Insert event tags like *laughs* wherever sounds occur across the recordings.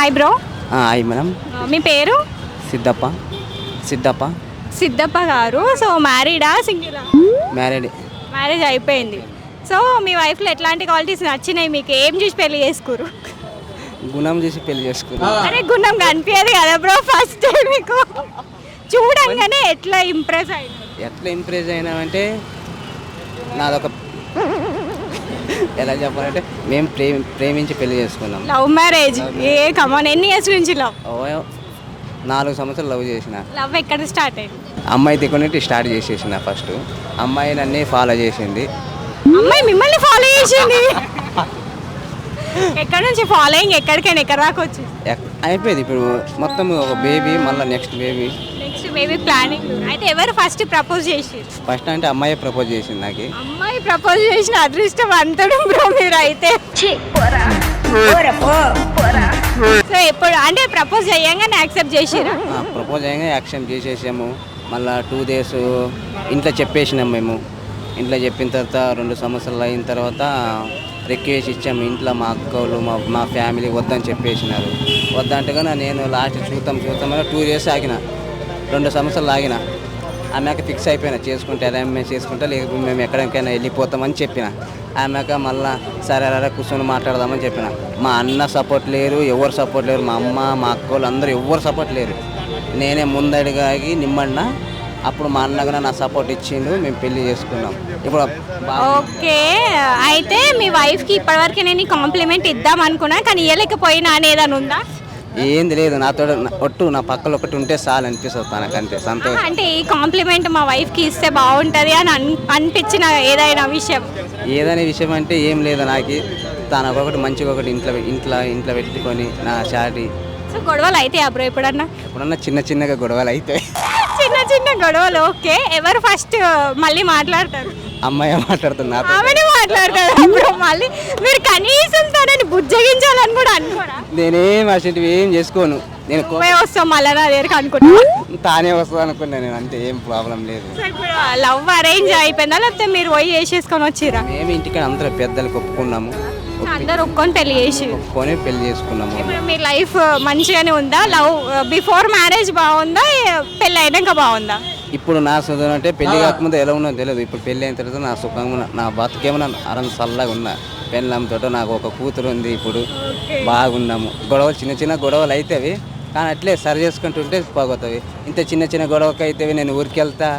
Hi bro hi madam మీ పేరు సిద్ధప్ప సిద్ధప్ప సిద్ధప్ప గారు సో మ్యారీడా సింగిల్ మ్యారీడ్ మ్యారేజ్ అయిపోయింది సో మీ వైఫ్లో ఎట్లాంటి క్వాలిటీస్ నచ్చినాయి మీకు ఏం చూసి పెళ్లి చేసుకోరు గుణం చూసి పెళ్లి చేసుకున్నా *laughs* అరే గుణం కనిపించదు కదా బ్రో ఫస్ట్ మీకు చూడంగానే ఎట్లా ఇంప్రెస్ అయింది ఎట్లా ఇంప్రెస్ అయినామంటే నాదొక ఎలా చెప్పాలంటే మేము ప్రేమ ప్రేమించి పెళ్లి చేసుకున్నాం లవ్ మ్యారేజ్ ఏ కమాన్ ఎన్ని ఇయర్స్ నుంచి లవ్ నాలుగు సంవత్సరాలు లవ్ చేసిన లవ్ ఎక్కడ స్టార్ట్ అయ్యింది అమ్మాయి దిక్కునేటి స్టార్ట్ చేసేసిన ఫస్ట్ అమ్మాయి నన్నే ఫాలో చేసింది అమ్మాయి మిమ్మల్ని ఫాలో చేసింది ఎక్కడ నుంచి ఫాలోయింగ్ ఎక్కడికైనా ఎక్కడ రాక వచ్చి అయిపోయింది ఇప్పుడు మొత్తం ఒక బేబీ మళ్ళీ next baby next baby planning అయితే ఎవరు ఫస్ట్ ప్రపోజ్ చేసి ఫస్ట్ అంటే అమ్మాయి ప్రపోజ్ చేసింది నాకు అమ్మాయి ప్రపోజ్ చేసిన అదృష్టం అంతడు బ్రో మీరు అయితే సో ఎప్పుడు అంటే ప్రపోజ్ చేయంగానే యాక్సెప్ట్ చేసారు ప్రపోజ్ చేయగా యాక్సెప్ట్ చేసేసాము మళ్ళీ టూ డేస్ ఇంట్లో చెప్పేసినాం మేము ఇంట్లో చెప్పిన తర్వాత రెండు సంవత్సరాలు అయిన తర్వాత రిక్వెస్ట్ ఇచ్చాము ఇంట్లో మా అక్కలు మా మా ఫ్యామిలీ వద్దని చెప్పేసినారు వద్దంటగా నేను లాస్ట్ చూద్దాం చూద్దామని టూ ఇయర్స్ ఆగిన రెండు సంవత్సరాలు ఆగిన ఆమెకు ఫిక్స్ అయిపోయినా చేసుకుంటే మేము చేసుకుంటే లేకపోతే మేము ఎక్కడికైనా వెళ్ళిపోతామని చెప్పిన ఆమెక మళ్ళా సరే అరే కూర్చొని మాట్లాడదామని చెప్పిన మా అన్న సపోర్ట్ లేరు ఎవరు సపోర్ట్ లేరు మా అమ్మ మా అక్కలు అందరూ ఎవరు సపోర్ట్ లేరు నేనే ముందడిగాగి నిమ్మన్న అప్పుడు మా అన్న కూడా నా సపోర్ట్ ఇచ్చిండు మేము పెళ్లి చేసుకున్నాం ఇప్పుడు ఓకే అయితే మీ వైఫ్కి ఇప్పటివరకు నేను కాంప్లిమెంట్ ఇద్దాం అనుకున్నా కానీ ఇవ్వలేకపోయినా అనేదని ఉందా ఏంది లేదు నాతో ఒట్టు నా పక్కన ఒకటి ఉంటే చాలు అనిపిస్తుంది తనకు అంతే సంతోషం అంటే ఈ కాంప్లిమెంట్ మా వైఫ్కి ఇస్తే బాగుంటుంది అని అనిపించిన ఏదైనా విషయం ఏదైనా విషయం అంటే ఏం లేదు నాకు తన ఒకటి మంచిగా ఒకటి ఇంట్లో ఇంట్లో ఇంట్లో పెట్టుకొని నా చాటి సో గొడవలు అయితే అబ్రో ఎప్పుడన్నా ఎప్పుడన్నా చిన్న చిన్నగా గొడవలు అయితే చిన్న చిన్న గొడవలు ఓకే ఎవరు ఫస్ట్ మళ్ళీ మాట్లాడతారు అమ్మాయి మాట్లాడుతుంది ఆమెనే మాట్లాడతారు అప్పుడు మళ్ళీ మీరు కనీసం తనని బుజ్జగించాలని కూడా అనుకోరా నేనేం అసలు ఏం చేసుకోను నేను కోవే వస్తాం మళ్ళీ నా దగ్గరికి తానే వస్తా అనుకున్నాను నేను అంతే ఏం ప్రాబ్లం లేదు లవ్ అరేంజ్ అయిపోయిందా లేకపోతే మీరు పోయి వేసేసుకొని వచ్చిరా మేము ఇంటికి అందరూ పెద్దలు ఒప్పుకున్నాము అందరు ఒక్కొని పెళ్లి చేసి ఒక్కొని పెళ్లి చేసుకున్నాము ఇప్పుడు మీ లైఫ్ మంచిగానే ఉందా లవ్ బిఫోర్ మ్యారేజ్ బాగుందా పెళ్ళి అయినాక బాగుందా ఇప్పుడు నా సుఖం అంటే పెళ్లి కాకముందు ఎలా ఉన్నదో తెలియదు ఇప్పుడు పెళ్లి అయిన తర్వాత నా సుఖంగా నా బతుకేమో అరం చల్లగా ఉన్నా పెళ్ళంతో నాకు ఒక కూతురు ఉంది ఇప్పుడు బాగున్నాము గొడవలు చిన్న చిన్న గొడవలు అవుతాయి కానీ అట్లే సరి చేసుకుంటుంటే పోగొతాయి ఇంత చిన్న చిన్న గొడవకి అయితే నేను ఊరికి వెళ్తా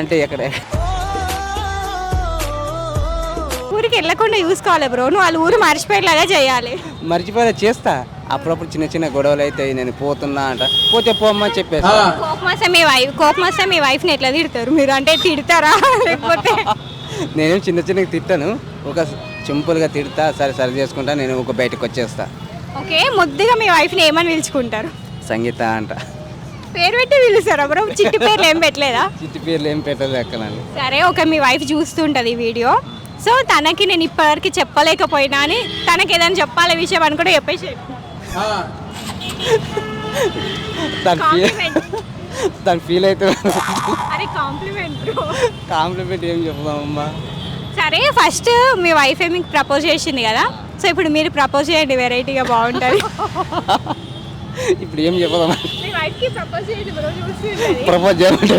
అంటే ఎక్కడ ఊరికి వెళ్ళకుండా చూసుకోవాలి బ్రో నువ్వు వాళ్ళ ఊరు మర్చిపోయేలాగా చేయాలి మర్చిపోయేలా చేస్తా అప్పుడప్పుడు చిన్న చిన్న గొడవలు అయితే నేను పోతున్నా అంట పోతే పోమ్మా చెప్పేసి కోపం మీ వైఫ్ కోపం మీ వైఫ్ని ఎట్లా తిడతారు మీరు అంటే తిడతారా *laughs* లేకపోతే నేను చిన్న చిన్నగా తిట్టాను ఒక సింపుల్గా తిడతా సరే సరి చేసుకుంటా నేను ఒక బయటకు వచ్చేస్తా ఓకే ముద్దుగా మీ వైఫ్ని ఏమని పిలుచుకుంటారు సంగీత అంట పేరు పెట్టి పిలుస్తారా బ్రో చిట్టి పేర్లు ఏం పెట్టలేదా చిట్టి పేర్లు ఏం పెట్టలేదు అక్కడ సరే ఒక మీ వైఫ్ చూస్తుంటది ఈ వీడియో సో తనకి నేను ఇప్పటివరకు చెప్పలేకపోయినా అని తనకి ఏదైనా చెప్పాలి విషయం అని కూడా చెప్పేసి దాని ఫీల్ అవుతున్నాను అరే కాంప్లిమెంట్ కాంప్లిమెంట్ ఏం చెప్దామమ్మా సరే ఫస్ట్ మీ వైఫ్ మీకు ప్రపోజ్ చేసింది కదా సో ఇప్పుడు మీరు ప్రపోజ్ చేయండి వెరైటీగా బాగుంటుంది ఇప్పుడు ఏం చెప్పదామా ప్రపోజ్ చేయమంటే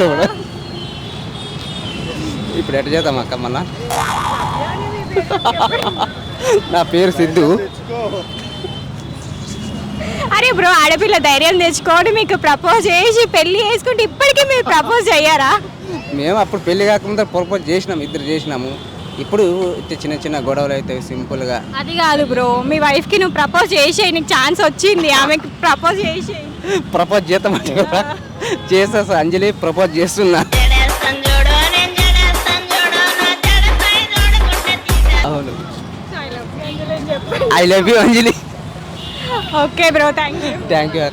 ఇప్పుడు ఎట్లా చేద్దాం అక్క మళ్ళా నా పేరు సిద్ధు అరే బ్రో ఆడపిల్ల ధైర్యం తెచ్చుకోండి మీకు ప్రపోజ్ చేసి పెళ్లి చేసుకుంటే ఇప్పటికీ మీరు ప్రపోజ్ అయ్యారా మేము అప్పుడు పెళ్లి కాకుండా ప్రపోజ్ చేసినాం ఇద్దరు చేసినాము ఇప్పుడు చిన్న చిన్న గొడవలు అవుతాయి సింపుల్గా అది కాదు బ్రో మీ వైఫ్ కి నువ్వు ప్రపోజ్ చేసే నీకు ఛాన్స్ వచ్చింది ఆమెకి ప్రపోజ్ చేసే ప్రపోజ్ చేస్తామంటే చేస్తా అంజలి ప్రపోజ్ చేస్తున్నా I love you, Anjali. Okay, bro. Thank you. Thank you.